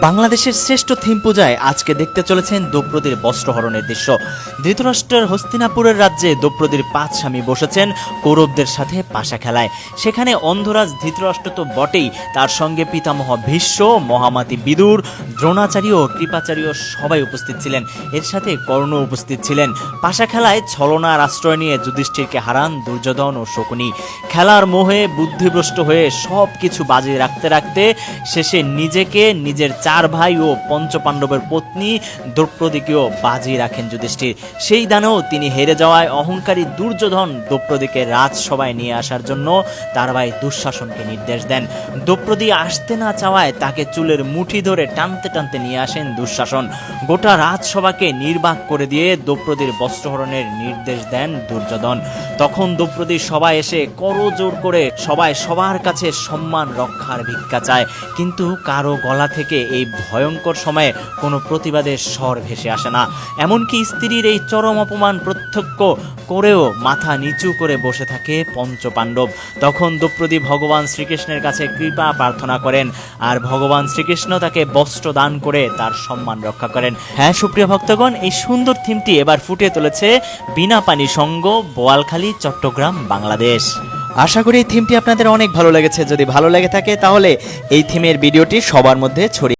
বাংলাদেশের শ্রেষ্ঠ থিম পূজায় আজকে দেখতে চলেছেন দ্রৌপদীর বস্ত্রহরণের দৃশ্য। ধৃতরাষ্ট্রের হস্তিনাপুরের রাজ্যে দ্রৌপদীর পাঁচ স্বামী বসেছেন কৌরবদের সাথে পাশা খেলায়। সেখানে অন্ধরাজ ধৃতরাষ্ট্র তো বটেই, তার সঙ্গে পিতামহ ভীষ্ম, মহামাতি বিদুর দ্রোণাচার্য কৃপাচার্য সবাই উপস্থিত ছিলেন। এর সাথে কর্ণ উপস্থিত ছিলেন। পাশা খেলায় ছলনার আশ্রয় নিয়ে যুধিষ্ঠিরকে হারান দুর্যোধন ও শকুনি। খেলার মোহে বুদ্ধিভ্রষ্ট হয়ে সব কিছু বাজি রাখতে রাখতে শেষে নিজেকে নিজের চার ভাই ও পঞ্চপাণ্ডবের পত্নী দ্রৌপদীকেও বাজি রাখেন যুধিষ্ঠির। সেই দানেও তিনি হেরে যাওয়ায় অহংকারী দুর্যোধন দ্রৌপদীকে রাজসভায় নিয়ে আসার জন্য তার ভাই দুঃশাসনকে নির্দেশ দেন। দ্রৌপদী আসতে না চাওয়ায় তাকে চুলের মুঠি ধরে টানতে টানতে নিয়ে আসেন দুঃশাসন। গোটা রাজসভাকে নির্বাক করে দিয়ে দ্রৌপদীর বস্ত্রহরণের নির্দেশ দেন দুর্যোধন। তখন দ্রৌপদী সবাই এসে করজোর করে সবাই সবার কাছে সম্মান রক্ষার ভিক্ষা চায়। কিন্তু কারও গলা থেকে এই ভয়ঙ্কর সময়ে কোনো প্রতিবাদের স্বর ভেসে আসে না। এমনকি স্ত্রীর এই চরম অপমান প্রত্যক্ষ করেও মাথা নিচু করে বসে থাকে পঞ্চপাণ্ডব। তখন দ্রৌপদী ভগবান শ্রীকৃষ্ণের কাছে কৃপা প্রার্থনা করেন আর ভগবান শ্রীকৃষ্ণ তাকে বস্ত্র দান করে তার সম্মান রক্ষা করেন। হ্যাঁ সুপ্রিয় ভক্তগণ, এই সুন্দর থিমটি এবার ফুটিয়ে তুলেছে বিনা পানি সঙ্গ বোয়ালখালী, চট্টগ্রাম, বাংলাদেশ। আশা করি এই থিমটি আপনাদের অনেক ভালো লেগেছে। যদি ভালো লেগে থাকে তাহলে এই থিমের ভিডিওটি সবার মধ্যে ছড়িয়ে